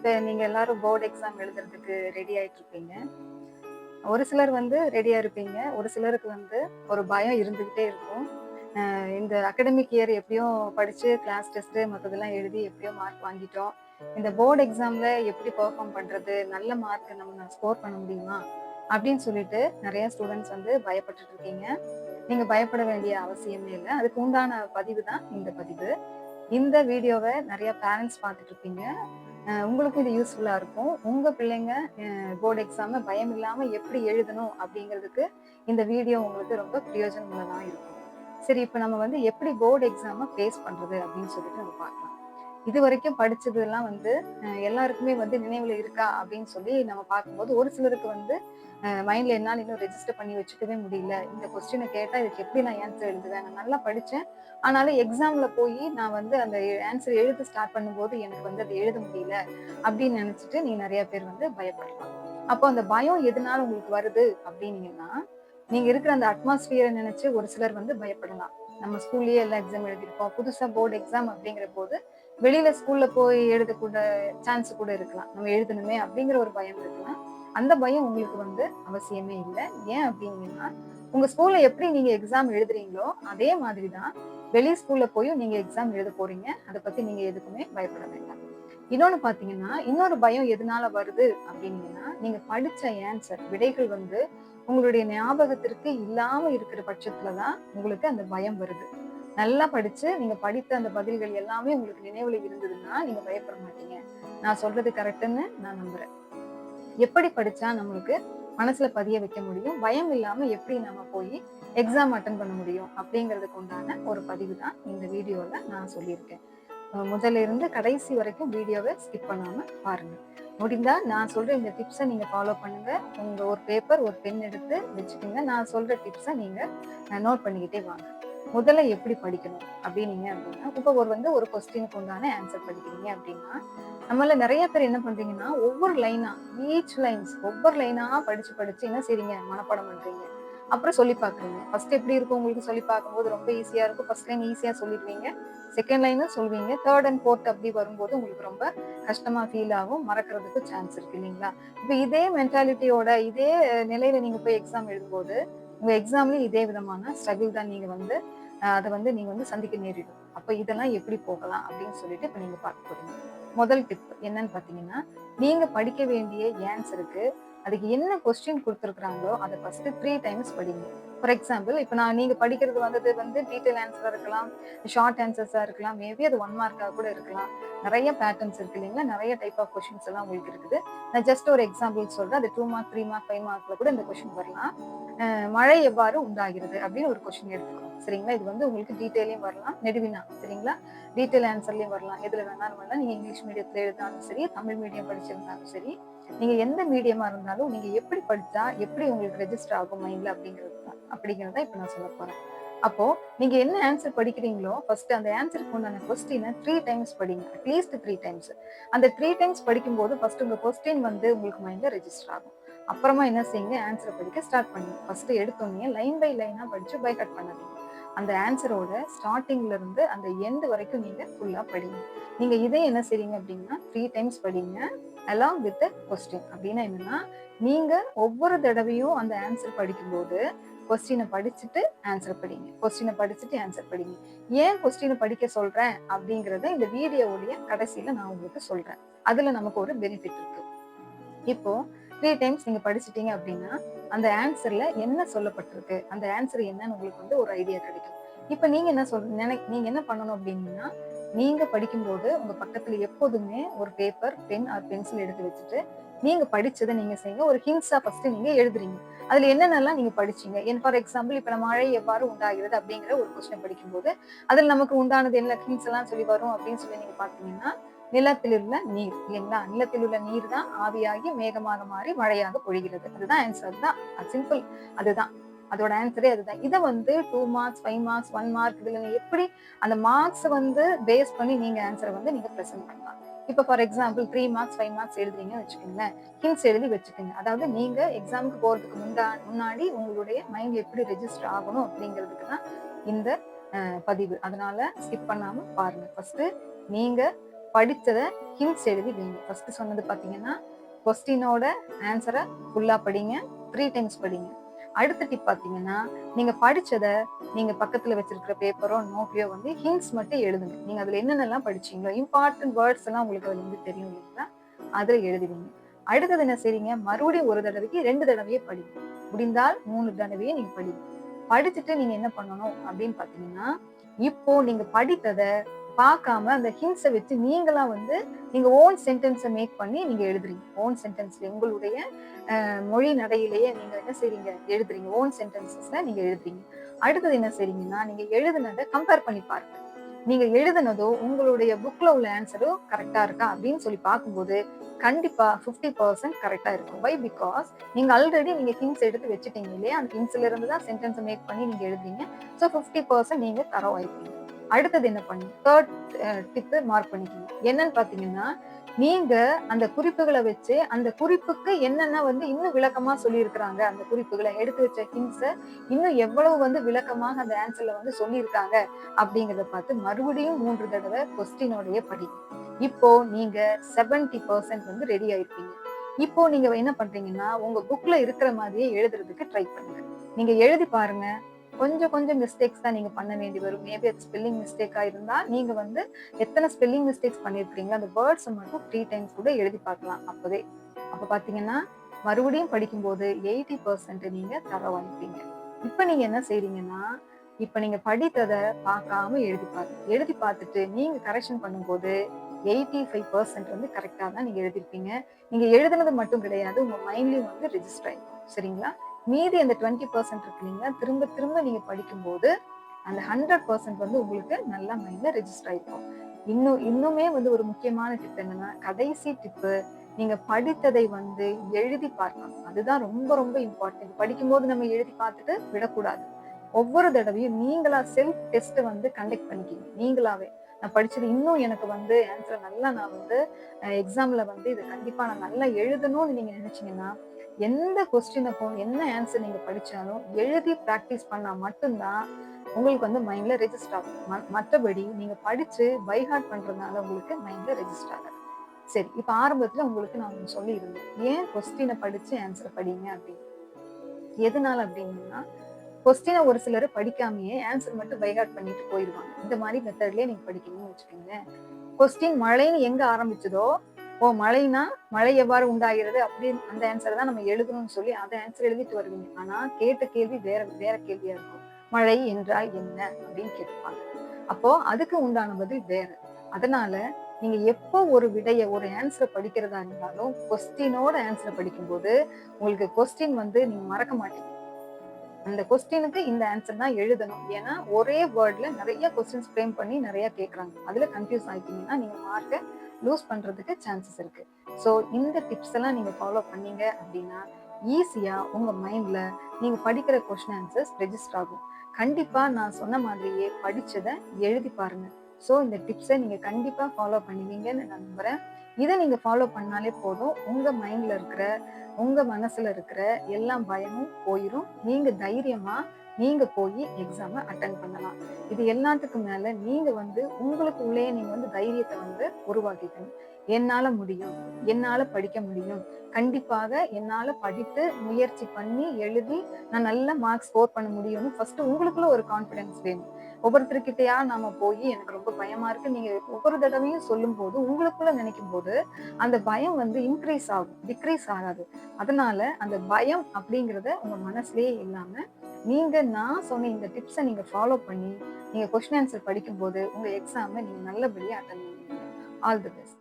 இப்போ நீங்கள் எல்லாரும் போர்டு எக்ஸாம் எழுதுறதுக்கு ரெடி ஆகிட்டு இருப்பீங்க ஒரு சிலர் வந்து ரெடியாக இருப்பீங்க. ஒரு சிலருக்கு வந்து ஒரு பயம் இருந்துக்கிட்டே இருக்கும். இந்த அகடமிக் இயர் எப்படியும் படித்து கிளாஸ் டெஸ்ட்டு மற்றதெல்லாம் எழுதி எப்படியோ மார்க் வாங்கிட்டோம். இந்த போர்டு எக்ஸாமில் எப்படி பெர்ஃபார்ம் பண்ணுறது நல்ல மார்க் நம்ம ஸ்கோர் பண்ண முடியுமா? அப்படின்னு சொல்லிட்டு நிறைய ஸ்டூடெண்ட்ஸ் வந்து பயப்பட்டுட்டு இருக்கீங்க. நீங்கள் பயப்பட வேண்டிய அவசியமே இல்லை. அதுக்கு உண்டான பதிவு தான் இந்த பதிவு. இந்த வீடியோவை நிறைய பேரண்ட்ஸ் பார்த்துட்டு இருப்பீங்க. உங்களுக்கும் இது யூஸ்ஃபுல்லாக இருக்கும். உங்கள் பிள்ளைங்க போர்டு எக்ஸாமை பயம் இல்லாமல் எப்படி எழுதணும் அப்படிங்கிறதுக்கு இந்த வீடியோ உங்களுக்கு ரொம்ப பிரயோஜனமுள்ளதாக இருக்கும். சரி இப்போ நம்ம வந்து எப்படி போர்டு எக்ஸாமை ஃபேஸ் பண்ணுறது அப்படின்னு சொல்லிட்டு நம்ம பார்க்கலாம். இது வரைக்கும் படிச்சதெல்லாம் வந்து எல்லாருக்குமே வந்து நினைவில் இருக்கா அப்படின்னு சொல்லி நம்ம பார்க்கும்போது ஒரு சிலருக்கு வந்து மைண்ட்ல என்னால் இன்னும் ரெஜிஸ்டர் பண்ணி வச்சுக்கவே முடியல. இந்த கொஸ்டினை கேட்டால் இதுக்கு எப்படி நான் ஆன்சர் எழுதுவேன்? நான் நல்லா படித்தேன் ஆனாலும் எக்ஸாம்ல போய் நான் வந்து அந்த ஆன்சர் எழுத ஸ்டார்ட் பண்ணும்போது எனக்கு வந்து அதை எழுத முடியல அப்படின்னு நினைச்சிட்டு நீங்க நிறைய பேர் வந்து பயப்படலாம். அப்போ அந்த பயம் எதனால உங்களுக்கு வருது அப்படின்னீங்கன்னா நீங்க இருக்கிற அந்த அட்மாஸ்பியரை நினைச்சு ஒரு சிலர் வந்து பயப்படலாம். நம்ம ஸ்கூல்லயே எல்லா எக்ஸாம் எழுதியிருப்போம். புதுசா போர்டு எக்ஸாம் அப்படிங்கிற போது வெளியில ஸ்கூல்ல போய் எழுதக்கூட சான்ஸ் கூட இருக்கலாம். நம்ம எழுதணுமே அப்படிங்கிற ஒரு பயம் இருக்கலாம். அந்த பயம் உங்களுக்கு வந்து அவசியமே இல்லை. ஏன் அப்படிங்கன்னா உங்க ஸ்கூல்ல எப்படி நீங்க எக்ஸாம் எழுதுறீங்களோ அதே மாதிரி தான் வெளி ஸ்கூல்ல போயும் நீங்க எக்ஸாம் எழுத போறீங்க. அதை பத்தி நீங்க எதுக்குமே பயப்பட வேண்டாம். இன்னொன்னு பாத்தீங்கன்னா இன்னொரு பயம் எதனால வருது அப்படின்னீங்கன்னா நீங்க படிச்ச ஆன்சர் விடைகள் வந்து உங்களுடைய ஞாபகத்திற்கு இல்லாம இருக்கிற பட்சத்துலதான் உங்களுக்கு அந்த பயம் வருது. நல்லா படிச்சு நீங்க படித்த அந்த பதில்கள் எல்லாமே உங்களுக்கு நினைவுல இருந்ததுன்னா நீங்க பயப்பட மாட்டீங்க. நான் சொல்றது கரெக்டுன்னு நான் நம்புறேன். எப்படி படிச்சா நம்மளுக்கு மனசுல பதிய வைக்க முடியும்? பயம் இல்லாம எப்படி நம்ம போய் எக்ஸாம் அட்டன் பண்ண முடியும்? அப்படிங்கிறதுக்கு உண்டான ஒரு பதிவு தான் இந்த வீடியோல நான் சொல்லியிருக்கேன். முதல்ல இருந்து கடைசி வரைக்கும் வீடியோவை ஸ்கிப் பண்ணாம பாருங்க. முடிந்தா நான் சொல்ற இந்த டிப்ஸை நீங்க ஃபாலோ பண்ணுங்க. உங்க ஒரு பேப்பர் ஒரு பென் எடுத்து வச்சுக்கோங்க. நான் சொல்ற டிப்ஸை நீங்க நோட் பண்ணிக்கிட்டே வாங்க. முதல்ல எப்படி படிக்கணும் அப்படின்னீங்க அப்படின்னா இப்போ ஒரு வந்து ஒரு கொஸ்டினுக்கு உண்டான ஆன்சர் படிக்கிறீங்க அப்படின்னா நம்மள நிறைய பேர் என்ன பண்றீங்கன்னா ஒவ்வொரு லைனா ஈச் லைன்ஸ் ஒவ்வொரு லைனா படிச்சு படிச்சு என்ன செய்றீங்க? மனப்பாடம் பண்றீங்க. அப்புறம் சொல்லி பாக்குறீங்க ஃபர்ஸ்ட் எப்படி இருக்கும் உங்களுக்கு சொல்லி பார்க்கும்போது? ரொம்ப ஈஸியா இருக்கும். ஃபர்ஸ்ட் லைன் ஈஸியா சொல்லிடுவீங்க. செகண்ட் லைனும் சொல்லுவீங்க. தேர்ட் அண்ட் ஃபோர்த் அப்படி வரும்போது உங்களுக்கு ரொம்ப கஷ்டமா ஃபீல் ஆகும். மறக்கிறதுக்கு சான்ஸ் இருக்கு இல்லைங்களா? இப்போ இதே மென்டாலிட்டியோட இதே நிலையில நீங்க போய் எக்ஸாம் எழுதும்போது உங்க எக்ஸாம்லயும் இதே விதமான ஸ்ட்ரகிள் தான் நீங்க வந்து அதை வந்து நீங்க வந்து சந்திக்க நேரிடும். அப்போ இதெல்லாம் எப்படி போகலாம் அப்படின்னு சொல்லிட்டு இப்போ நீங்க பார்க்க போறீங்க. முதல் டிப் என்னன்னு பாத்தீங்கன்னா நீங்க படிக்க வேண்டிய ஏன்சருக்கு அதுக்கு என்ன கொஸ்டின் கொடுத்துருக்குறாங்களோ அதை ஃபர்ஸ்ட் த்ரீ டைம்ஸ் படிங்க. ஃபார் எக்ஸாம்பிள் இப்போ நான் நீங்க படிக்கிறது வந்தது வந்து டீட்டெயில் ஆன்சரா இருக்கலாம் ஷார்ட் ஆன்சர்ஸா இருக்கலாம் மேபி அது ஒன் மார்க்காக கூட இருக்கலாம். நிறைய பேட்டர்ன்ஸ் இருக்கு இல்லைங்களா? நிறைய டைப் ஆஃப் கொஷின்ஸ் எல்லாம் உங்களுக்கு இருக்குது. நான் ஜஸ்ட் ஒரு எக்ஸாம்பிள் சொல்றேன். அது two mark three mark five மார்க்கில் கூட இந்த கொஷின் வரலாம். மழை எவ்வாறு உண்டாகிறது அப்படின்னு ஒரு கொஷின் எடுத்துக்கணும் சரிங்களா? இது வந்து உங்களுக்கு டீட்டெயிலையும் வரலாம். நெடுவினா சரிங்களா? டீட்டெயில் ஆன்சர்லையும் வரலாம். எதில் வேணாலும் வரலாம். நீங்கள் இங்கிலீஷ் மீடியத்துல எழுதினாலும் சரி தமிழ் மீடியம் படிச்சிருந்தாலும் சரி நீங்க எந்த மீடியமா இருந்தாலும் நீங்க எப்படி படிச்சா எப்படி உங்களுக்கு ரெஜிஸ்டர் ஆகும் மைண்ட்ல அப்படிங்கிறது அப்படிங்கிறத இப்ப நான் சொல்ல போறேன். அப்போ நீங்க என்ன ஆன்சர் படிக்கிறீங்களோ ஃபர்ஸ்ட் அந்த ஆன்சருக்கு உண்டான கொஸ்டினை த்ரீ டைம்ஸ் படிங்க. அட்லீஸ்ட் த்ரீ டைம்ஸ் அந்த த்ரீ டைம்ஸ் படிக்கும்போது ஃபர்ஸ்ட் உங்க கொஸ்டின் வந்து உங்களுக்கு மைண்ட்ல ரெஜிஸ்டர் ஆகும். அப்புறமா என்ன செய்யுங்க? ஆன்சரை படிக்க ஸ்டார்ட் பண்ணுங்க. ஃபர்ஸ்ட் எடுத்தோடனே லைன் பை லைனா படிச்சு பை கட் பண்ணாதீங்க. அந்த ஆன்சரோட ஸ்டார்டிங்ல இருந்து அந்த எண்ட் வரைக்கும் நீங்க ஃபுல்லா படிங்க. நீங்க இதே என்ன செய்றீங்க அப்படின்னா த்ரீ டைம்ஸ் படிங்க அலாங் வித் கொஸ்டின் அப்படின்னா என்னன்னா நீங்க ஒவ்வொரு தடவையும் அந்த ஆன்சர் படிக்கும்போது கொஸ்டினை படிச்சுட்டு ஆன்சர் படிங்க. கொஸ்டினை படிச்சுட்டு ஆன்சர் படிங்க. ஏன் கொஸ்டினை படிக்க சொல்றேன்? அப்படிங்கறத இந்த வீடியோவுடைய கடைசியில நான் உங்களுக்கு சொல்றேன். அதுல நமக்கு ஒரு பெனிஃபிட் இருக்கு. இப்போ த்ரீ டைம்ஸ் நீங்க படிச்சிட்டீங்க அப்படின்னா அந்த ஆன்சர்ல என்ன சொல்லப்பட்டிருக்கு? அந்த ஆன்சர் என்னன்னு உங்களுக்கு வந்து ஒரு ஐடியா கிடைக்கும். இப்போ நீங்க என்ன சொல் நினை நீங்க என்ன பண்ணணும் அப்படின்னா நீங்க படிக்கும்போது உங்க பக்கத்துல எப்போதுமே ஒரு பேப்பர் பென் ஆர் பென்சில் எடுத்து வச்சுட்டு நீங்க படிச்சதை நீங்க செய்யுங்க. ஒரு ஹின்ஸா ஃபர்ஸ்ட் நீங்க எழுதுறீங்க. அதுல என்னென்னலாம் நீங்க படிச்சீங்க? என் ஃபார் எக்ஸாம்பிள் இப்ப நம்ம மழை எவ்வாறு உண்டாகிறது அப்படிங்கிற ஒரு கொஸ்டின் படிக்கும்போது அதுல நமக்கு உண்டானது என்ன ஹின்ஸ் எல்லாம் சொல்லி வரும் அப்படின்னு சொல்லி நீங்க பாத்தீங்கன்னா நிலத்தில் உள்ள நீர் இல்லைங்களா? நிலத்தில் உள்ள நீர் தான் ஆவியாகி மேகமாக மாறி மழையாக பொழிகிறது. அதுதான் ஆன்சர் தான் சிம்பிள் அதுதான். அதோட ஆன்சரே அதுதான். இதை வந்து two marks five marks one mark இதுல எப்படி அந்த மார்க்ஸ் வந்து பேஸ் பண்ணி நீங்க ஆன்சரை வந்து நீங்க ப்ரெசென்ட் பண்ணலாம். இப்போ for example three marks five marks எழுதுறீங்கன்னு வச்சுக்கோங்களேன். ஹின்ஸ் எழுதி வச்சுக்கோங்க. அதாவது நீங்க எக்ஸாமுக்கு போறதுக்கு முன்னா முன்னாடி உங்களுடைய மைண்ட்ல எப்படி ரெஜிஸ்டர் ஆகணும் அப்படிங்கிறதுக்கு தான் இந்த பதிவு. அதனால ஸ்கிப் பண்ணாம பாருங்க. ஃபர்ஸ்ட் நீங்க படித்ததை ஹிண்ட்ஸ் எழுதி வைங்க. ஃபர்ஸ்ட் சொன்னது பார்த்தீங்கன்னா கொஸ்டினோட ஆன்சரை ஃபுல்லாக படிங்க. த்ரீ டைம்ஸ் படிங்க. அடுத்த டிப் பாத்தீங்கன்னா நீங்க படிச்சதை நீங்க பக்கத்துல வச்சிருக்கிற பேப்பரோ நோட்லயோ வந்து ஹிண்ட்ஸ் மட்டும் எழுதுங்க. நீங்க அதுல என்னென்னலாம் படிச்சீங்களோ இம்பார்ட்டன்ட் வேர்ட்ஸ் எல்லாம் உங்களுக்கு அதுல இருந்து தெரியும் இல்லைங்களா? அதுல எழுதுவீங்க. அடுத்தது என்ன செய்றீங்க? மறுபடியும் ஒரு தடவைக்கு ரெண்டு தடவையே படிங்க. முடிந்தால் மூணு தடவையே நீங்க படிங்க. படிச்சுட்டு நீங்க என்ன பண்ணணும் அப்படின்னு பாத்தீங்கன்னா இப்போ நீங்க படித்ததை பார்க்காம அந்த ஹிண்ட்ஸை வச்சு நீங்களா வந்து நீங்க ஓன் சென்டென்ஸை மேக் பண்ணி நீங்க எழுதுறீங்க. ஓன் சென்டென்ஸ்ல உங்களுடைய மொழி நடையிலேயே நீங்க என்ன செய்றீங்க? எழுதுறீங்க. ஓன் சென்டென்சஸ்ல நீங்க எழுதுறீங்க. அடுத்தது என்ன செய்றீங்கன்னா நீங்க எழுதுனதை கம்பேர் பண்ணி பாருங்க. நீங்க எழுதுனதோ உங்களுடைய புக்ல உள்ள ஆன்சரோ கரெக்டா இருக்கா அப்படின்னு சொல்லி பார்க்கும்போது கண்டிப்பா 50% பர்சன்ட் கரெக்டா இருக்கும். வை பிகாஸ் நீங்க ஆல்ரெடி நீங்க ஹிண்ட்ஸ் எடுத்து வச்சுட்டீங்க இல்லையா? அந்த ஹிண்ட்ஸ்ல இருந்து தான் சென்டென்ஸ் மேக் பண்ணி நீங்க எழுதுறீங்க. ஸோ ஃபிஃப்டி பர்சன்ட் நீங்க தரவாயிருப்பீங்க அடுத்தது என்ன பண்ணி தேர்ட் டிப்பு மார்க் பண்ணிக்கோங்க என்னன்னு பாத்தீங்கன்னா நீங்க அந்த குறிப்புகளை வச்சு அந்த குறிப்புக்கு என்னென்ன வந்து இன்னும் விளக்கமா சொல்லியிருக்கிறாங்க அந்த குறிப்புகளை எடுத்து வச்ச ஹிண்ட்ஸை இன்னும் எவ்வளவு வந்து விளக்கமாக அந்த ஆன்சர்ல வந்து சொல்லியிருக்காங்க அப்படிங்கறத பார்த்து மறுபடியும் மூன்று தடவை கொஸ்டினோடைய படி. இப்போ நீங்க 70% பர்சன்ட் வந்து ரெடி ஆயிருப்பீங்க. இப்போ நீங்க என்ன பண்றீங்கன்னா உங்க புக்ல இருக்கிற மாதிரியே எழுதுறதுக்கு ட்ரை பண்ணுங்க. நீங்க எழுதி பாருங்க. கொஞ்சம் கொஞ்சம் மிஸ்டேக்ஸ் தான் நீங்க பண்ண வேண்டி வரும். மேபி அது ஸ்பெல்லிங் மிஸ்டேக்கா இருந்தா நீங்க வந்து எத்தனை ஸ்பெல்லிங் மிஸ்டேக்ஸ் பண்ணிருக்கீங்களோ அந்த வேர்ட்ஸ் மட்டும் த்ரீ டைம்ஸ் கூட எழுதி பார்க்கலாம் அப்போதே. அப்ப பாத்தீங்கன்னா மறுபடியும் படிக்கும்போது எயிட்டி பர்சன்ட் நீங்க தரவானிப்பீங்க இப்ப நீங்க என்ன செய்றீங்கன்னா இப்ப நீங்க படித்ததை பார்க்காம எழுதி பாருங்க எழுதி பார்த்துட்டு நீங்க கரெக்ஷன் பண்ணும்போது எயிட்டி ஃபைவ் பர்சன்ட் வந்து கரெக்டா தான் நீங்க எழுதிருப்பீங்க. நீங்க எழுதுனது மட்டும் கிடையாது உங்க மைண்ட்லயும் வந்து ரெஜிஸ்டர் ஆயிருக்கும் சரிங்களா? மீதி அந்த டுவெண்ட்டி பர்சன்ட் இருக்கு இல்லைங்களா? திரும்ப திரும்ப நீங்க படிக்கும்போது அந்த ஹண்ட்ரட் பர்சன்ட் வந்து உங்களுக்கு நல்லா மைண்ட்ல ரெஜிஸ்டர் ஆயிருக்கும் இன்னும் இன்னுமே வந்து ஒரு முக்கியமான டிப் என்னன்னா கடைசி டிப்பு நீங்க படித்ததை வந்து எழுதி பார்க்கணும். அதுதான் ரொம்ப ரொம்ப இம்பார்ட்டன்ட் படிக்கும்போது நம்ம எழுதி பார்த்துட்டு விடக்கூடாது. ஒவ்வொரு தடவையும் நீங்களா செல்ஃப் டெஸ்ட் வந்து கண்டக்ட் பண்ணிக்கிங்க. நீங்களாவே. நான் படிச்சது இன்னும் எனக்கு வந்து ஆன்சர் நல்லா நான் வந்து எக்ஸாம்ல வந்து இது கண்டிப்பா நான் நல்லா எழுதணும்னு நீங்க நினைச்சீங்கன்னா எந்த கொஸ்டினுக்கும் என்ன ஆன்சர் நீங்க படிச்சாலும் எழுதி ப்ராக்டிஸ் பண்ணா மட்டும்தான் உங்களுக்கு வந்து மைண்ட்ல ரெஜிஸ்டர் ஆகும். ம- மற்றபடி நீங்க படிச்சு பைஹார்ட் பண்றதுனால உங்களுக்கு மைண்ட்ல ரெஜிஸ்டர் ஆகாது. சரி இப்ப ஆரம்பத்துல உங்களுக்கு நான் ஒண்ணு ஏன் கொஸ்டினை படிச்சு ஆன்சர் படிங்க அப்படின்னு. எதனால அப்படின்னா கொஸ்டினை ஒரு சிலர் படிக்காமையே ஆன்சர் மட்டும் பைஹார்ட் பண்ணிட்டு போயிடுவாங்க இந்த மாதிரி மெத்தட்லயே நீங்க படிக்கணும்னு வச்சுக்கோங்களேன். கொஸ்டின் மழைன்னு எங்க ஆரம்பிச்சதோ ஓ மழைனா மழை எவ்வாறு உண்டாகிறது அப்படின்னு அந்த ஆன்சர் தான் நம்ம எழுதணும்னு சொல்லி அந்த ஆன்சர் எழுதிட்டு வருவீங்க. ஆனா கேட்ட கேள்வி வேற வேற கேள்வியா இருக்கும். மழை என்றால் என்ன? அப்படின்னு கேட்பாங்க. அப்போ அதுக்கு உண்டான பதில் வேற. அதனால நீங்க எப்போ ஒரு விடைய ஒரு ஆன்சரை படிக்கிறதா இருந்தாலும் கொஸ்டினோட ஆன்சரை படிக்கும்போது உங்களுக்கு கொஸ்டின் வந்து நீங்க மறக்க மாட்டீங்க. அந்த கொஸ்டினுக்கு இந்த ஆன்சர் தான் எழுதணும். ஏன்னா ஒரே வேர்ட்ல நிறைய கொஸ்டின்ஸ் ஃப்ரேம் பண்ணி நிறைய கேட்கறாங்க அதுல கன்ஃபியூஸ் ஆயிட்டீங்கன்னா நீங்க மார்க்கை லூஸ் பண்றதுக்கு சான்சஸ் இருக்கு. ஸோ இந்த டிப்ஸ் எல்லாம் நீங்க ஃபாலோ பண்ணீங்க அப்படின்னா ஈஸியா உங்க மைண்ட்ல நீங்க படிக்கிற கொஸ்டின் ஆன்சர்ஸ் ரெஜிஸ்டர் ஆகும். கண்டிப்பா நான் சொன்ன மாதிரியே படிச்சதை எழுதி பாருங்க. ஸோ இந்த டிப்ஸை நீங்க கண்டிப்பா ஃபாலோ பண்ணுவீங்கன்னு நான் நம்புறேன். இதை நீங்க ஃபாலோ பண்ணாலே போதும். உங்க மைண்ட்ல இருக்கிற உங்க மனசுல இருக்கிற எல்லா பயமும் போயிடும் நீங்க தைரியமா நீங்க போய் எக்ஸாமை அட்டன் பண்ணலாம். இது எல்லாத்துக்கும் மேல நீங்க வந்து உங்களுக்கு உள்ளே நீங்க வந்து தைரியத்தை வந்து உருவாக்கிக்கணும். என்னால முடியும் என்னால படிக்க முடியும். கண்டிப்பாக என்னால படித்து முயற்சி பண்ணி எழுதி நான் நல்ல மார்க் ஸ்கோர் பண்ண முடியும்னு ஃபர்ஸ்ட் உங்களுக்குள்ள ஒரு கான்பிடன்ஸ் வேணும். ஒவ்வொருத்தருக்கிட்டையா நாம போய் எனக்கு ரொம்ப பயமா இருக்கு. நீங்க ஒவ்வொரு தடவையும் சொல்லும் போது உங்களுக்குள்ள நினைக்கும் போது அந்த பயம் வந்து இன்க்ரீஸ் ஆகும் டிக்ரீஸ் ஆகாது. அதனால அந்த பயம் அப்படிங்கறத உங்க மனசுலயே இல்லாம நீங்க நான் சொன்ன இந்த டிப்ஸை நீங்க ஃபாலோ பண்ணி நீங்க கொஸ்டின் ஆன்சர் படிக்கும்போது உங்க எக்ஸாமை நீங்க நல்லபடியா அட்டன் பண்ணுவீங்க ஆல் தி பெஸ்ட்